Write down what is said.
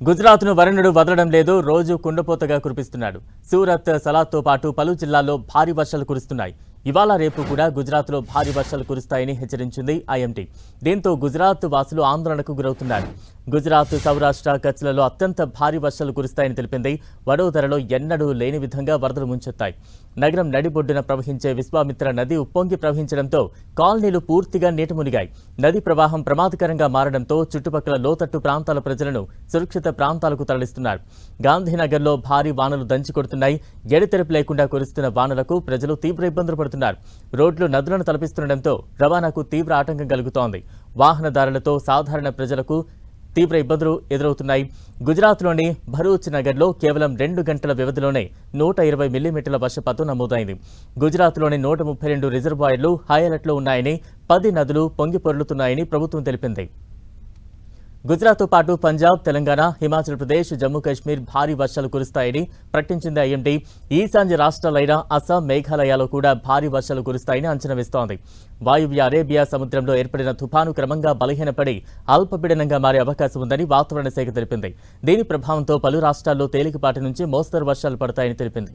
గుజరాత్ను వరుణుడు వదలడం లేదు రోజు కుండపోతగా కురిపిస్తున్నాడు. సూరత్ సలాత్తో పాటు పలు జిల్లాల్లో భారీ వర్షాలు కురుస్తున్నాయి. ఇవాళ రేపు కూడా గుజరాత్లో భారీ వర్షాలు కురుస్తాయని హెచ్చరించింది ఐఎంటీ. దీంతో గుజరాత్ వాసులు ఆందోళనకు గురవుతున్నారు. గుజరాత్ సౌరాష్ట్ర కచ్లలో అత్యంత భారీ వర్షాలు కురుస్తాయని తెలిపింది. వడోదరలో ఎన్నడూ లేని విధంగా వరదలు ముంచెత్తాయి. నగరం నడిబొడ్డున ప్రవహించే విశ్వామిత్ర నది ఉప్పొంగి ప్రవహించడంతో కాలనీలు పూర్తిగా నీట మునిగాయి. నది ప్రవాహం ప్రమాదకరంగా మారడంతో చుట్టుపక్కల లోతట్టు ప్రాంతాల ప్రజలను సురక్షిత ప్రాంతాలకు తరలిస్తున్నారు. గాంధీనగర్లో భారీ వానలు దంచి కొడుతున్నాయి. ఎడతెరపు లేకుండా కురుస్తున్న వానలకు ప్రజలు తీవ్ర ఇబ్బందులు పడుతున్నారు. రోడ్లు నదులను తలపిస్తుండటంతో రవాణాకు తీవ్ర ఆటంకం కలుగుతోంది. వాహనదారులతో సాధారణ ప్రజలకు తీవ్ర ఇబ్బందులు ఎదురవుతున్నాయి. గుజరాత్లోని భరూచ్ నగర్లో కేవలం రెండు గంటల వ్యవధిలోనే నూట ఇరవై మిల్లీమీటర్ల వర్షపాతం నమోదైంది. గుజరాత్లోని నూట ముప్పై రెండు రిజర్వాయర్లు హై అలర్ట్లో ఉన్నాయని పది నదులు పొంగి పొర్లుతున్నాయని ప్రభుత్వం తెలిపింది. గుజరాత్తో పాటు పంజాబ్ తెలంగాణ హిమాచల్ ప్రదేశ్ జమ్మూ కాశ్మీర్ భారీ వర్షాలు కురుస్తాయని ప్రకటించింది ఐఎండీ. ఈశాన్య రాష్ట్రాలైన అస్సాం మేఘాలయాలో కూడా భారీ వర్షాలు కురుస్తాయని అంచనా వేస్తోంది. వాయువ్య అరేబియా సముద్రంలో ఏర్పడిన తుఫాను క్రమంగా బలహీనపడి అల్పపీడనంగా మారే అవకాశం ఉందని వాతావరణ శాఖ తెలిపింది. దీని ప్రభావంతో పలు రాష్ట్రాల్లో తేలికపాటి నుంచి మోస్తరు వర్షాలు పడతాయని తెలిపింది.